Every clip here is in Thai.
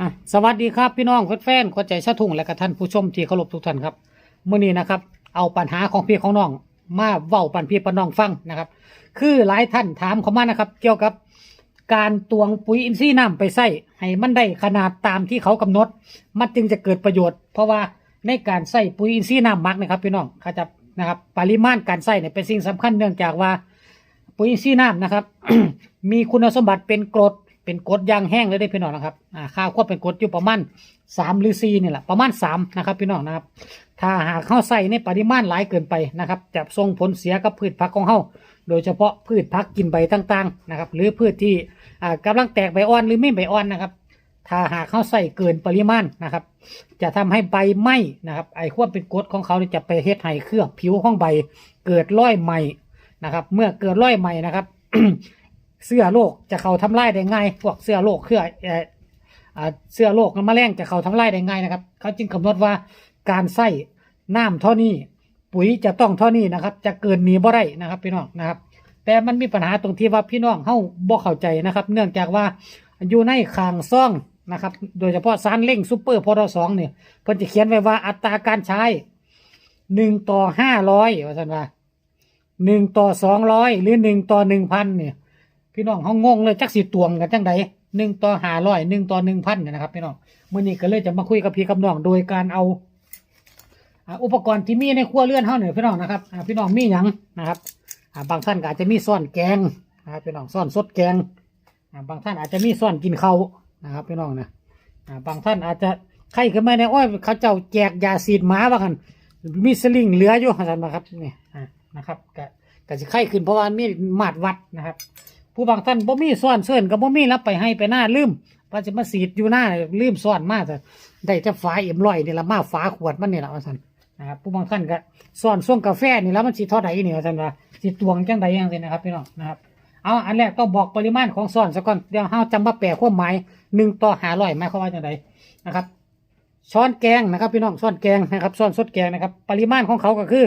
อะสวัสดีครับพี่น้องแฟนๆขวัญใจชาทุ่งและก็ท่านผู้ชมที่เคารพทุกท่านครับเมื้อนี้นะครับ เอาปัญหาของพี่ของน้อง มาเว้าปันพี่ปันน้องฟังนะครับ คือหลายท่านถามเข้ามานะครับ เกี่ยวกับการตวงปุ๋ยอินทรีย์น้ำไปใส่ให้มันได้ขนาดตามที่เขากำหนด มันจึงจะเกิดประโยชน์ เพราะว่าในการใส่ปุ๋ยอินทรีย์น้ำมักนะครับ พี่น้องเขาจะนะครับ ปริมาณการใส่เนี่ยเป็นสิ่งสำคัญเนื่องจากว่า ปุ๋ยอินทรีย์น้ำนะครับ มีคุณสมบัติเป็นกรด เป็นกดยางแห้งเลยได้พี่น้องนะครับอ่าข้าวควบเป็นกดอยู่ประมาณสามหรือสี่นี่แหละประมาณสามนะครับพี่น้องนะครับ ถ้าหากเข้าใส่ในปริมาณหลายเกินไปนะครับ จะส่งผลเสียกับพืชผักของเฮาโดยเฉพาะพืชผักกินใบต่างๆนะครับ หรือพืชที่อ่ากำลังแตกใบอ่อนหรือไม่ใบอ่อนนะครับถ้าหากเข้าใส่เกินปริมาณนะครับ จะทำให้ใบไหม้นะครับไอ้ความเป็นกรดของเขาจะไปเฮ็ดให้เคลือบผิวของใบ เกิดร้อยไหมนะครับ เมื่อเกิดร้อยไหมนะครับ เสื้อโรคจะเข้าทำลายได้ง่ายพวกเสื้อโรคเครือเอ่ออ่าเสื้อโรคแมลงจะเข้าทำลายได้ง่ายนะครับ เขาจึงกำหนดว่าการใส่น้ำเท่านี้ ปุ๋ยจะต้องเท่านี้นะครับ จะเกินนี้บ่ได้นะครับพี่น้องนะครับ แต่มันมีปัญหาตรงที่ว่าพี่น้องเฮาบ่เข้าใจนะครับ เนื่องจากว่าอยู่ในคางซ่องนะครับ โดยเฉพาะสารเร่งซูเปอร์พอสองเนี่ยเพิ่นจะเขียนไว้ว่าอัตราการใช้หนึ่งต่อห้าร้อยว่าสันว่าหนึ่งต่อสองร้อยหรือหนึ่งต่อหนึ่งพันเนี่ย พี่น้องเขางงเลยจักสิตวงกันจังใดหนึ่งต่อหาร้อยหนึ่งต่อหนึ่งพันเนี่ยนะครับพี่น้องเมื่อนี้ก็เลยจะมาคุยกับพี่กับน้องโดยการเอาอุปกรณ์ที่มีในครัวเรือนเฮาเนี่ยพี่น้องนะครับพี่น้องมีหยังนะครับบางท่านอาจจะมีซ่อนแกงนะครับพี่น้องซ่อนสดแกงบางท่านอาจจะมีซ่อนกินเขานะครับพี่น้องนะบางท่านอาจจะใครขึ้นมาในยโอ้ยเขาเจ้าแจกยาสีดหมาว่ากันมีสลิงเหลืออยู่ท่านนะครับนี่นะครับก็ก็จะไข้ขึ้นเพราะว่ามีมาดวัดนะครับ ผู้บางท่านบ่มีซ่อนเสื่อนก็บ่มีรับไปให้ไปหน้าลืมว่าจะมาสีดอยู่หน้าลืมซ่อนมาแต่ได้แต่ฝาเอ็มร้อยนี่ละมาฝาขวดมันนี่ละว่าท่านนะครับผู้บางท่านก็ซ่อนส่วงกาแฟนี่แล้วมันสิเท่าใดนี่ว่าท่านว่าสิตวงจังใดจังซี่นะครับพี่น้องนะครับเอาอันแรกต้องบอกปริมาณของซ่อนซะก่อนเดี๋ยวเฮาจำมาแปลความหมายหนึ่งต่อห้าร้อยหมายความว่าจังไดนะครับช้อนแกงนะครับพี่น้องช้อนแกงนะครับช้อนสดแกงนะครับ ปริมาณของเขาก็คือ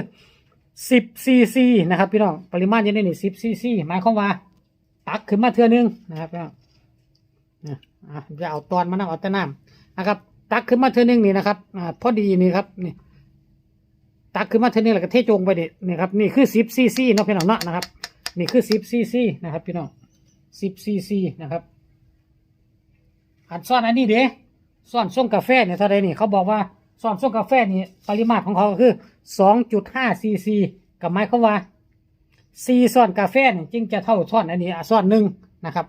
สิบซีซีนะครับพี่น้องปริมาณยี่ในนี่สิบซีซีหมายความว่า ตักขึ้นมาเทื่อนึงนะครับพี่น้องจะเอาตอนมานั่งเอาแต่น้ำนะครับ ตักขึ้นมาเทื่อนึงนี่นะครับอ่าพอดีนี่ครับนี่ ตักขึ้นมาเทื่อนึงแล้วก็เทจงไปดินี่ครับนี่คือสิบซีซีเนาะพี่น้องเนาะนะครับ นี่คือสิบซีซีนะครับพี่น้องสิบซีซีนะครับอันซ่อนอันนี้เด้ซ่อนส้มกาแฟเนี่ยเท่าไรนี่เขาบอกว่าซ่อนส้มกาแฟนี่ปริมาตรของเขาก็คือสองจุดห้าซีซีกับหมายควาว่า ซีซ่อนกาแฟนี่จึงจะเท่าซ่อนอันนี้อะซ่อนหนึ่งนะครับ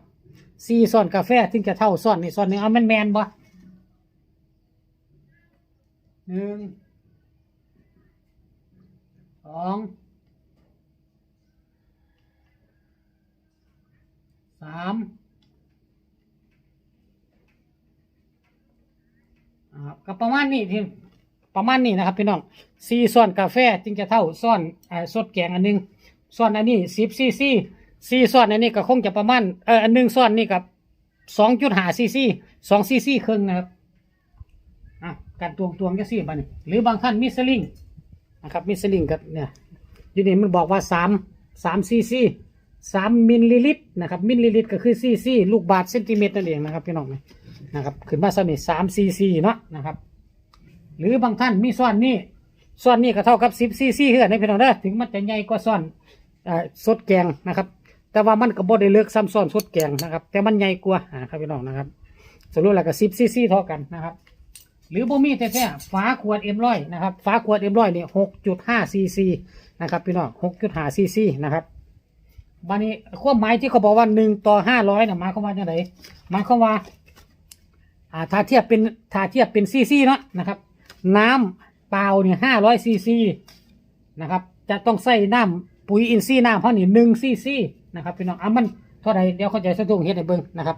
ซีซ่อนกาแฟจึงจะเท่าซ่อนนี่ซ่อนหนึ่งเอาแมนแมนบ่หนึ่งสองสามก็ประมาณนี้ที่ประมาณนี้นะครับพี่น้องซีซ่อนกาแฟจึงจะเท่าซ่อนอ่าสดแกงอันหนึง ซ่อนอันนี้สิบซีซีซีซ่อนอันนี้ก็คงจะประมาณเอออันหนึ่งซ่อนนี่กับสองจุดห้าซีซีสองซีซีครึ่งนะครับอะการตวงตวงจะซี่บันหรือบางท่านมีสลิงนะครับมีสลิงกับเนี่ยอยู่นี่มันบอกว่าสามสามซีซีสามมิลลิลิตรนะครับมิลลิลิตรก็คือซีซีลูกบาทเซนติเมตรนั่นเองนะครับพี่น้องนะนะครับขึ้นมาสักนี่สามซีซีเนาะนะครับ หรือบางท่านมีซ่อนนี่ซ่อนนี่ก็เท่ากับสิบซีซีเฮือนในพี่น้องเด้อถึงมันจะใหญ่กว่าซ่อน อ่าสดแกงนะครับ แต่ว่ามันก็บ่ได้เลือกซ้ำซ้อนสดแกงนะครับ แต่มันใหญ่กว่าอ่าครับพี่น้องนะครับสรุปแล้วก็สิบซีซีเท่ากันนะครับ หรือบ่มีแท้ๆฝาขวดเอ็มร้อยนะครับฝาขวดเอ็มร้อยนี่หกจุดห้าซีซีนะครับพี่น้องหกจุดห้าซีซีนะครับบันนี้ความหมายที่เขาบอกว่าหนึ่งต่อห้าร้อยนะหมายความว่าจังไดหมายความว่าอ่าถ้าเทียบเป็นถ้าเทียบเป็นซีซีเนาะนะครับ น้ำเปล่าเนี่ยห้าร้อยซีซีนะครับ จะต้องใส่น้ำ ปุ๋ยอินทรีย์น้ำเพรานี่หนึ่งซีซีนะครับพี่น้องอะมันเท่าไรเดี๋ยวเข้าใจสะดุ้งเฮ็ดให้เบิ่งนะครับ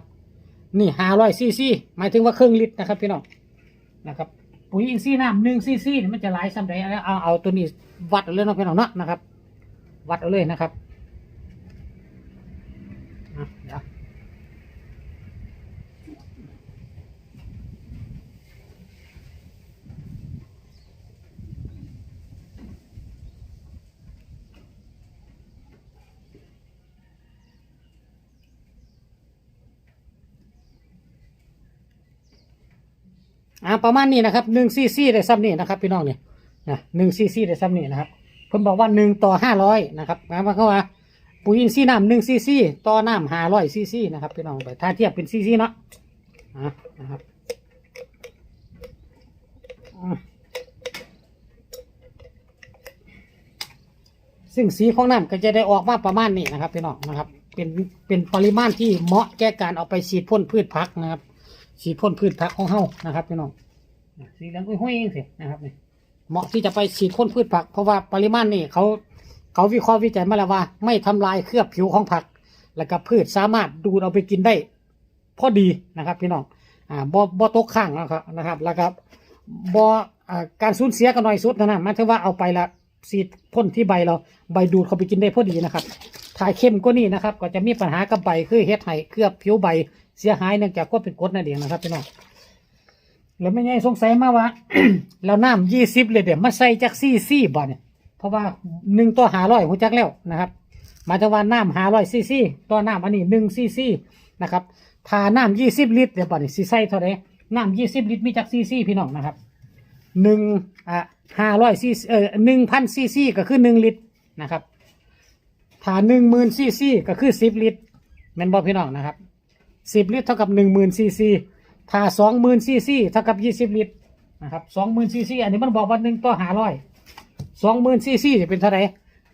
นี่ห้าร้อยซีซีหมายถึงว่าครึ่งลิตรนะครับพี่น้องนะครับปุ๋ยอินทรีย์น้ำหนึ่งซีซีมันจะหลายซ้ำใดเอาเอาเอาตัวนี้วัดเอาเลยเนาะพี่น้องเนาะนะครับ วัดเอาเลยนะครับ อ่าประมาณนี้นะครับหนึ่งซีซีได้ซ้ำนี่นะครับ พี่น้องเนี่ยนะหนึ่งซีซีได้ซ้ำนี่นะครับเพิ่นบอกว่าหนึ่งต่อห้าร้อยนะครับหมายความว่าปุ๋ยอินทรีย์น้ำหนึ่งซีซีต่อน้ำห้าร้อยซีซีนะครับพี่น้องไปถ้าเทียบเป็นซีซีเนาะอะนะครับซึ่งสีของน้ำก็จะได้ออกมาประมาณนี้นะครับพี่น้องนะครับ เป็นเป็นปริมาณที่เหมาะแก่การเอาไปฉีดพ่นพืชผักนะครับ ฉีดพ่นพืชผักของเฮานะครับพี่น้องสีเหลืองห้อยๆเองสินะครับนี่เหมาะที่จะไปฉีดพ่นพืชผัก เพราะว่าปริมาณนี่เขาเขาวิเคราะห์วิจัยมาแล้วว่า ไม่ทำลายเคลือบผิวของผัก แล้วก็พืชสามารถดูดเอาไปกินได้พอดีนะครับ พี่น้องอ่าบ่บ่ตกข้างนะครับนะครับ แล้วก็บ่อการสูญเสียก็น้อยสุดนะนะมายถึงว่าเอาไปละฉีดพ่นที่ใบเราใบดูดเขาไปกินได้พอดีนะครับถ่ายเข้มก็นี่นะครับ ก็จะมีปัญหากับใบคือเฮ็ดให้เคลือบผิวใบ เสียหายเนื่องจากก็เป็นกรดนั่นเองนะครับพี่น้องแล้วไม่ไงสงสัยมาว่าแล้วน้ำยี่สิบเลยเดี๋ยวมาใส่จากซี่ซี่บ่เนี่ยเพราะว่าหนึ่งต่อหาร้อยหัวจักแล้วนะครับหมายถึงว่าน้ำหาร้อยซีซีต่อน้ำอันนี้หนึ่งซีซีนะครับถ้าน้ำยี่สิบลิตรเดี๋ยวบ่เนี่ยซีใส่เท่าไหร่น้ำยี่สิบลิตรมีจากซีซีพี่น้องนะครับหนึ่งอะห้าร้อยซีเอ่อหนึ่งพันซีซีก็คือหนึ่งลิตรนะครับถ้าหนึ่งหมื่นซีซีก็คือสิบลิตรแม่นบ่พี่น้องนะครับ สิบลิตรเท่ากับหนึ่งหมื่นซีซีถ้าสองหมื่นซีซีเท่ากับยี่สิบลิตรนะครับสองหมื่นซีซีอันนี้มันบอกว่าหนึ่งต่อหาร้อยสองหมื่นซีซีจะเป็นเท่าไหร่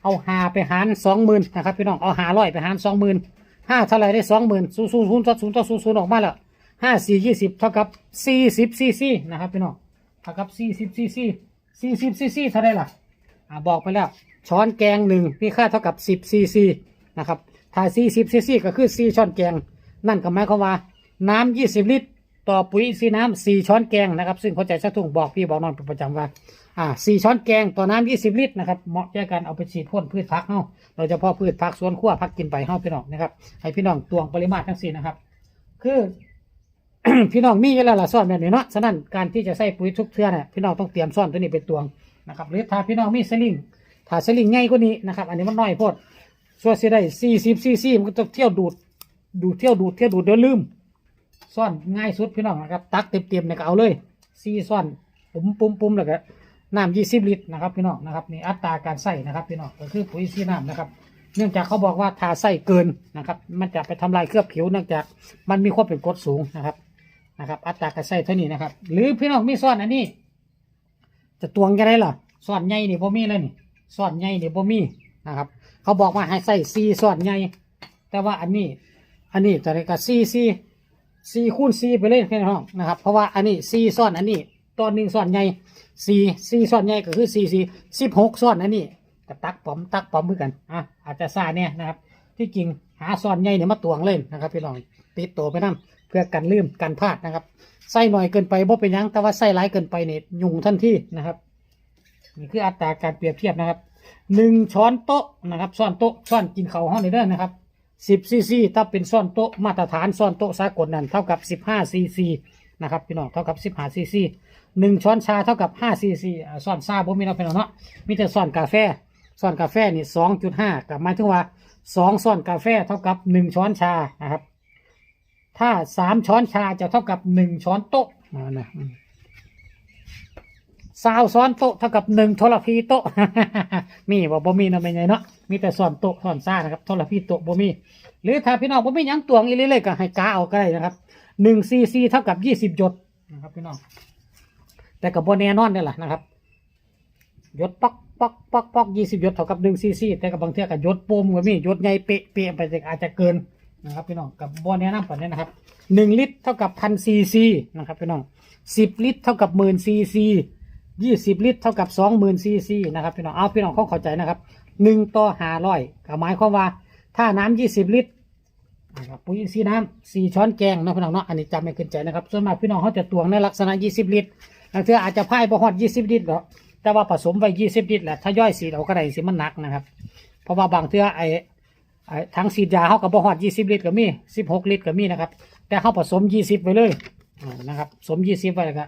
เอาหาไปหารสองหมื่นนะครับพี่น้องเอาหาร้อยไปหารสองหมื่นห้าเท่าไหร่ได้สองหมื่นศูนย์ศูนย์ศูนย์ต่อศูนย์ต่อศูนย์ศูนย์ออกมาแล้วห้าสี่ยี่สิบเท่ากับสี่สิบซีซีนะครับพี่น้องเท่ากับสี่สิบซีซีสี่สิบซีซีเท่าไรล่ะอ่าบอกไปแล้วช้อนแกงหนึ่งมีค่าเท่ากับสิบซีซีนะครับถ้าสี่สิบซีซีก็คือสี่ช้อนแกง นั่นก็หมายความว่าน้ำยี่สิบลิตร ต่อปุ๋ยซีน้ำสี่ช้อนแกงนะครับ ซึ่งเข้าใจชักทุ่งบอกพี่บอกน้องเป็นประจำว่าอ่าสี่ช้อนแกงต่อน้ำยี่สิบลิตรนะครับเหมาะแก่การเอาไปฉีดพ่นพืชผักเนาะโดยเฉพาะพืชผักสวนครัวผักกินไปเฮาพี่น้องนะครับให้พี่น้องตวงปริมาตรทั้งสี่นะครับ คือ พี่น้องมีอยู่แล้วล่ะซ่อนแบบนี้เนาะฉะนั้นการที่จะใส่ปุ๋ยทุกเทื่อเนี่ยพี่น้องต้องเตรียมซ่อนตัวนี้เป็นตวงนะครับหรือถ้าพี่น้องมีสลิงถ้าสลิงใหญ่กว่านี้นะครับ อันนี้มันน้อยโพดส่วนสิได้สี่สิบซีซีมันก็ต้องเที่ยวดูด ดูดเที่ยวดูดเที่ยวดูดเดี๋ยวลืมซ่อนง่ายสุดพี่น้องนะครับ ตักเต็มๆเนี่ยก็เอาเลยซีซ่อนปุ่มปุ่มปุ่มแล้วก็น้ำยี่สิบลิตรนะครับพี่น้องนะครับนี่อัตราการใส่นะครับพี่น้องก็คือปุ๋ยซีน้ำนะครับ เนื่องจากเขาบอกว่าถ้าใส่เกินนะครับ มันจะไปทำลายเคลือบผิวเนื่องจากมันมีความเป็นกรดสูงนะครับนะครับ อัตราการใส่เท่านี้นะครับ หรือพี่น้องมีซ่อนอันนี้ จะตวงยังไงล่ะซ่อนใหญ่นี่บ่มีเลยนี่ซ่อนใหญ่นี่บ่มีนะครับ เขาบอกว่าให้ใส่ซีซ่อนใหญ่แต่ว่าอันนี้ อันนี้จะได้กับซีซีซีคูณซีไปเลยพี่น้องนะครับ เพราะว่าอันนี้ซีซ่อนอันนี้ตอนหนึ่งซ่อนใหญ่ซีซีซ่อนใหญ่ก็คือซีซีสิบหกซ่อนอันนี้ก็ตักปอมตักปอมเหมือนกันอะอาจจะซาเนี่ยนะครับ ที่จริงหาซ่อนใหญ่เนี่ยมาตวงเล่นนะครับพี่น้องติดตัวไปนั่เพื่อกันลืมกันพลาดนะครับใส่หน่อยเกินไปบ่เป็นยังแต่ว่าใส่หลายเกินไปเนี่ยยุงทันทีนะครับนี่คืออัตราการเปรียบเทียบนะครับหนึ่งช้อนโต๊ะนะครับช้อนโต๊ะช้อนกินเขาห้องนี้เด้อนะครับ สิบซีซีถ้าเป็นช้อนโต๊ะมาตรฐานช้อนโต๊ะสากลนั่นเท่ากับสิบห้าซีซีนะครับพี่น้องเท่ากับสิบห้าซีซีหนึ่งช้อนชาเท่ากับห้าซีซีช้อนชาบ่มีเนาะพี่น้องเนาะมีแต่ช้อนกาแฟช้อนกาแฟนี่สองจุดห้ากับหมายถึงว่าสองช้อนกาแฟเท่ากับหนึ่งช้อนชานะครับถ้าสามช้อนชาจะเท่ากับหนึ่งช้อนโต๊ะนะ สาวซ้อนโต๊ะเท่ากับหนึ่งโทรพีโต๊ะ มีบ่บ่มีเนาะเป็นไงเนาะมีแต่ซ้อนโต๊ะซ้อนซ่านะครับโทรพีโต๊ะบ่มี หรือถ้าพี่น้องบ่มีหยังตวงอีเลยเลยก็ให้กาเอาก็ได้นะครับหนึ่งซีซีเท่ากับยี่สิบหยดนะครับพี่น้องแต่กับบ่แน่นอนนี่แหละนะครับหยดป๊อกป๊อกป๊อกป๊อกยี่สิบหยดเท่ากับหนึ่งซีซีแต่กับบางเทีก็หยดปมก็มีหยดใหญ่เปะเปะไปอาจจะเกินนะครับพี่น้องกับบ่แนะนำปานนี้นะครับหนึ่งลิตรเท่ากับพันซีซีนะครับพี่น้องสิบลิตรเท่ากับหมื่นซีซี ยี่สิบลิตรเท่ากับสองหมื่นซีซีนะครับพี่น้องเอาพี่น้องเขาเข้าใจนะครับหนึ่งต่อห้าร้อยก็หมายความว่า ถ้าน้ำยี่สิบลิตรนะครับปุ๋ยอินทรีน้ำสี่ช้อนแกงนะพี่น้องเนาะอันนี้จำไม่ขึ้นใจนะครับ ส่วนมากพี่น้องเขาจะตวงในลักษณะยี่สิบลิตรบางเทื่ออาจจะพ่ายบ่ฮอดยี่สิบลิตรหรอกแต่ว่าผสมไว้ยี่สิบลิตรแหละถ้าย่อยสีเราก็ได้สิมันหนักนะครับ เพราะว่าบางเทือไอ้ไอ้ทั้งสีดยาเขากับบ่ฮอดยี่สิบลิตรก็มีสิบหกลิตรก็มีนะครับ แต่เขาผสมยี่สิบไปเลยนะครับผสมยี่สิบไปแล้วก็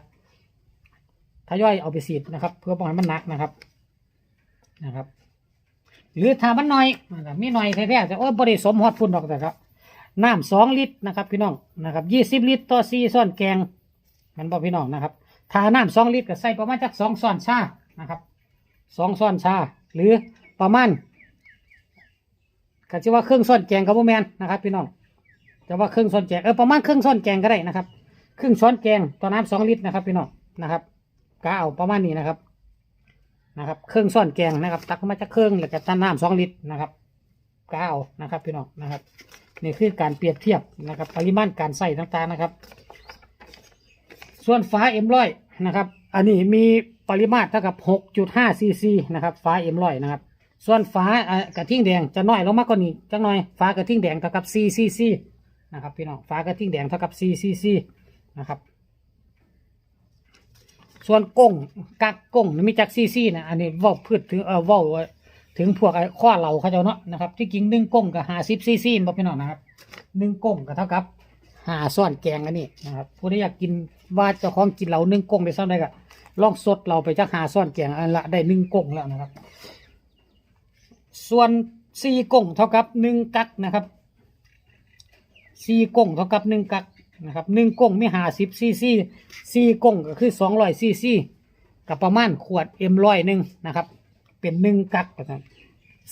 ทยอยเอาไปสีดนะครับ เพื่อป้องกันมันหนักนะครับนะครับ หรือถ้ามันน้อยมีน้อยแท้ๆแต่โอ้บริสมฮอดพุ่นดอกแต่ครับน้ำสองลิตรนะครับ พี่น้องนะครับยี่สิบลิตรต่อซีซ่อนแกงมันบอกพี่น้องนะครับถ้าน้ำสองลิตรก็ใส่ประมาณจักสองช้อนชานะครับสองช้อนชาหรือประมาณก็จะว่าครึ่งช้อนแกงกับโมแมนนะครับ พี่น้องจะว่าครึ่งช้อนแกงเออประมาณครึ่งช้อนแกงก็ได้นะครับ ครึ่งช้อนแกงต่อน้ำสองลิตรนะครับ พี่น้องนะครับ ก็เอาประมาณนี้นะครับ นะครับ เครื่องซ่อนแกงนะครับ ตักมาจากเครื่องแล้วก็ตั้นน้ำสองลิตรนะครับก็เอานะครับพี่น้องนะครับ นี่คือการเปรียบเทียบนะครับ ปริมาณการใส่ต่างๆนะครับ ส่วนฝาเอ็มร้อยนะครับ อันนี้มีปริมาตรเท่ากับ6.5ซีซีนะครับฝาเอ็มร้อยนะครับ ส่วนฝาอ่ากระทิ่งแดงจะน้อยลงมากกว่านี้จักหน่อยฝากระทิ่งแดงเท่ากับ4ซีซีนะครับพี่น้องฝากระทิ่งแดงเท่ากับ4ซีซีนะครับ ส่วนกงกักกงมีจักซีซีนะอันนี้เว่าพืชถึงเออเว่าถึงพวกไอ้ข้อเหล่าเขาเจ้าเนาะนะครับที่จริงหนึ่งก้งกับหาสิบซีซีบอกพี่น้องนะครับหนึ่งกงก็เท่ากับหาซ่อนแกงอันนี้นะครับผู้ที่อยากกินว่าเจ้าของกินเหล่าหนึ่งกงได้ซ่อนได้ก็ลองสดเราไปจักหาซ่อนแกงอันละได้หนึ่งกงแล้วนะครับ ส่วนสี่กงเท่ากับหนึ่งกักนะครับสี่กงเท่ากับหนึ่งกัก นะครับหนึ่งกงมีหาสิบซีซีสี่กงก็คือสองร้อยซีซีกับประมาณขวดเอ็มร้อยหนึ่งนะครับ เป็นหนึ่งกักนะครับ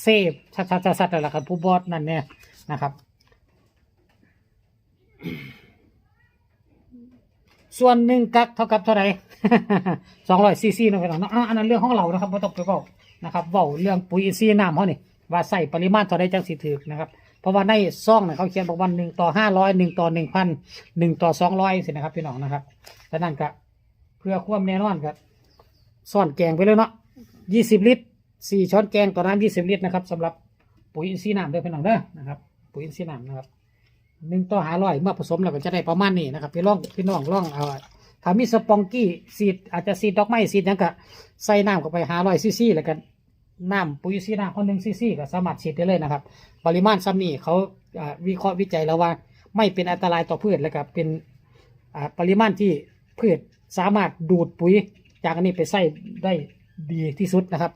เซฟชัดชัดชัดชัดแล้วละครับผู้บอสนั่นเนี่ยนะครับ ส่วนหนึ่งกักเท่ากับเท่าไหร่สองร้อยซีซีนะพี่น้องเนาะอันนั้นเรื่องของเรานะครับไม่ต้องไปบอกนะครับเว้าเรื่องปุ๋ยอินทรีย์น้ำเขานี่ว่าใส่ปริมาณเท่าใดจังสิถือนะครับ เพราะว่าในซองเนี่ยเขาเขียนบอกว่าหนึ่งต่อห้าร้อยหนึ่งต่อหนึ่งพันหนึ่งต่อสองร้อยสินะครับพี่น้องนะครับดังนั้นก็เพื่อความแน่นอนก็ซ่อนแกงไปเลยเนาะยี่สิบลิตรสี่ช้อนแกงต่อน้ำยี่สิบลิตรนะครับสำหรับปุ๋ยอินทรีย์น้ำด้อพี่น้องเด้อนะครับปุ๋ยอินทรีย์น้ำนะครับหนึ่งต่อหาร้อยเมื่อผสมแล้วก็จะได้ประมาณนี้นะครับพี่ลองพี่น้องลองเอาถ้ามีสปองกี้สีดอาจจะสีดดอกไม้สีดหยังก็ใส่น้ำเข้าไปหาร้อยซีซีแล้วกัน น้ำปุ๋ยซีน้ำคนหนึ่งซีซีก็สามารถฉีดได้เลยนะครับ ปริมาณซ้ำนี้เขาวิเคราะห์วิจัยแล้วว่า ไม่เป็นอันตรายต่อพืชแล้วก็เป็นปริมาณที่พืชสามารถดูดปุ๋ยจากอันนี้ไปใส่ได้ดีที่สุดนะครับ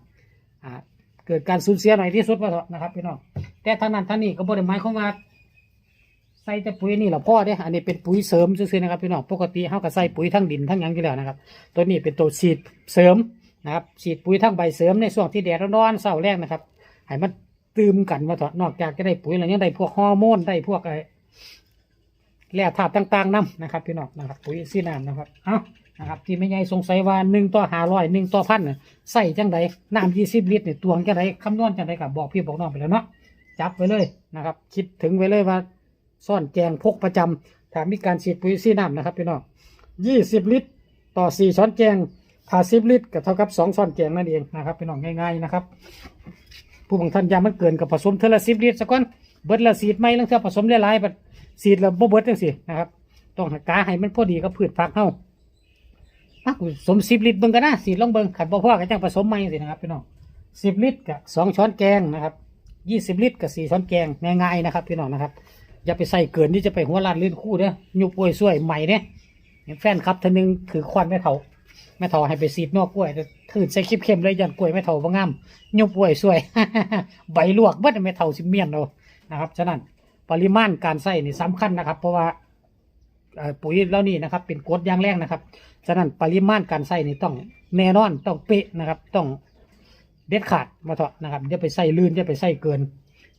เกิดการสูญเสียหน่อยที่สุดว่านะครับพี่น้องแต่ทางนั้นทางนี้ก็บริหมายความว่าใส่แต่ปุ๋ยนี่หละพ่อเด้อันนี้เป็นปุ๋ยเสริมซื่อๆนะครับพี่น้องปกติเขาก็ใส่ปุ๋ยทั้งดินทั้งยังอยู่แล้วนะครับ ตัวนี้เป็นตัวฉีดเสริม นะครับฉีดปุ๋ยทั้งใบเสริมในช่วงที่แดดร้อนๆเสาแรกนะครับให้มันตืมกันมาถอดนอกจากจะได้ปุ๋ยแล้วยังได้พวกฮอร์โมนได้พวกไอ้แร่ธาตุต่างๆนํนะครับพี่น้องนะครับปุ๋ยซีน้ำนะครับเอ้านะครับที่ไม่ใหญ่สงสัยว่าหนึ่งต่อห้าร้อยหนึ่งต่อพันใส่จังใดน้ำยี่สิบลิตรเนี่ยตวงจังใดคำนวณจังใดกับบอกพี่บอกน้องไปแล้วเนาะจับไว้เลยนะครับ คิดถึงไว้เลยว่าซ่อนแกงพกประจำถ้ามีการฉีดปุ๋ยซีน้ำนะครับพี่น้องยี่สิบลิตร ต่อสี่ช้อนแกง ถ้าสิบลิตรก็เท่ากับสองช้อนแกงนั่นเองนะครับพี่น้องง่ายๆนะครับ ผู้บางท่านยามันเกินกับผสมเทละสิบลิตรสักก้อนเบิดละสีดไม่ลังเท่าผสมหลายๆบัดสีดละบ่เบิดจังสินะครับต้องหากาให้มันพอดีกับพืชผักเฮาอะสมสิบลิตรเบิ่งกันนะสีดลองเบิ่งขัดบ่พอก็จังผสมใหม่สินะครับพี่น้องสิบลิตรกับสองช้อนแกงนะครับยี่สิบลิตรกับสี่ช้อนแกงง่ายๆนะครับพี่น้องนะครับ อย่าไปใส่เกินที่จะไปหัวลานลื่นคู่เด้อยุบป่วยสวยใหม่เนี่ยแฟนครับท่านนึงถือควันแม่เถา แม่เถาให้ไปสีดนอกกล้วยถือใส่คลิปเข้มเลยยันกล้วยแม่เถาบ่งามยุบป่วยสวย ใบลวกเบิดแม่เถาสิเมียนเอานะครับ ฉะนั้นปริมาณการใส่นี่สำคัญนะครับ เพราะว่าปุ๋ยแล้วนี่นะครับ เป็นกรดอย่างแรงนะครับ ฉะนั้นปริมาณการใส่นี่ต้องแน่นอนต้องเป๊ะนะครับ ต้องเด็ดขาดมาเถอะนะครับอย่าไปใส่ลื่นอย่าไปใส่เกิน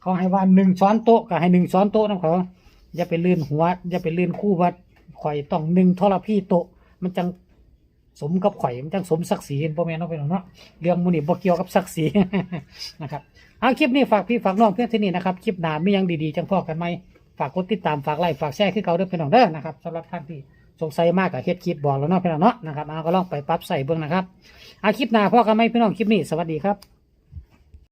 เขาให้ว่าหนึ่งช้อนโต๊ะก็ให้หนึ่งช้อนโต๊ะนะเขาอย่าไปลื่นหัวอย่าไปลื่นคู่ว่าข่อยต้องหนึ่งทรพีโต๊ะมันจัง สมกับข่อยมันจังสมศักดิ์ศรีพ่อแม่น้องไปน้องเนาะเรื่องมูนี่บ่เกี่ยวกับศักดิ์ศรี นะครับเอาคลิปนี้ฝากพี่ฝากน้องเพื่อนที่นี่นะครับคลิปหน้ามียังดีๆจังพ่อกันไหมฝากกดติดตามฝากไลค์ฝากแชร์ขึ้นเขาเด้อพี่น้องเด้อนะครับสำหรับท่านที่สงสัยมากกับเฮ็ดคลิปบอกแล้วเนาะพี่น้องเนาะนะครับเอาก็ลองไปปรับใส่เบื้องนะครับเอาคลิปหน้าพ่อกันไหมพี่น้องคลิปนี้สวัสดีครับ